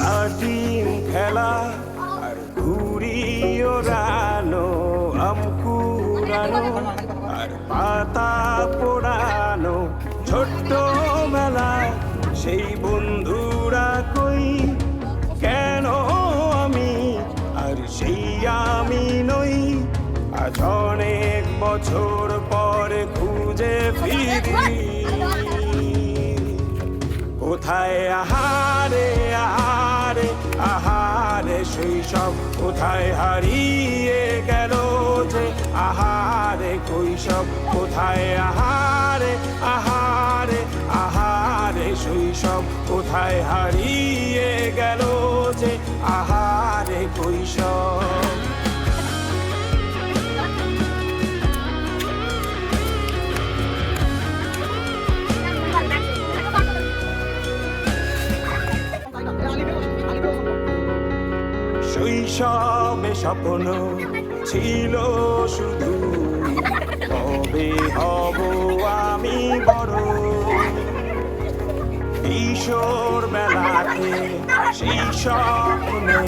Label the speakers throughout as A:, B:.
A: লাটিম খেলা আর ঘুড়ি ওড়ানো আম কুড়ানো আর পাতা পোড়ানো ছোট্ট মেলায় সেই বন্ধুরা আজ অনেক বছর পরে খুঁজে ফিরি। কোথায় আহারে আহারে আহারে শৈশব কোথায় হারিয়ে গেল যে আহারে কৈশব কোথায় আহারে আহারে আহারে শৈশব কোথায় হারিয়ে গেল যে আহারে কৈশব শৈশবে স্বপ্ন ছিল শুধু। কবে হব আমি বড়। কিশোর বেলাতে সেই স্বপ্নে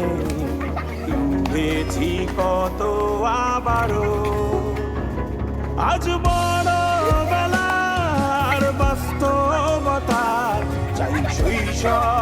A: ডুবেছি কত আবারও। আজ বড় বেলার বাস্তবতার চাই শৈশব